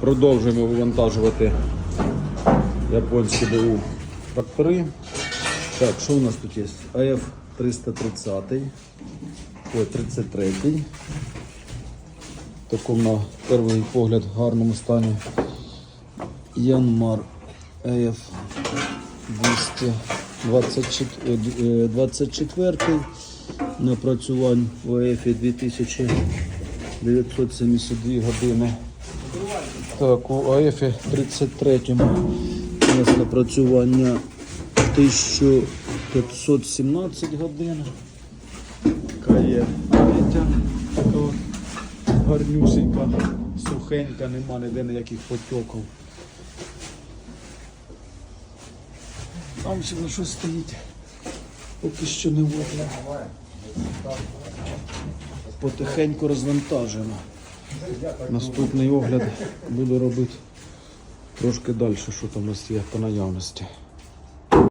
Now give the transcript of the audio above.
Продовжуємо вивантажувати японські БУ трактори. Так, що у нас тут є? АФ 330, ой, 33. В такому на перший погляд гарному стані. Янмар АФ 224 24 напрацювань в АФ 2972 години. Так, у АФ 33 у нас напрацювання 1517 годин. Така є Петя, така гарнюсенька, сухенька, нема ніде ніяких потьоків. Там ще на щось стоїть. Поки що не видно. Потихеньку розвантажено. Наступний огляд буду робити трошки далі, що там у нас є по наявності.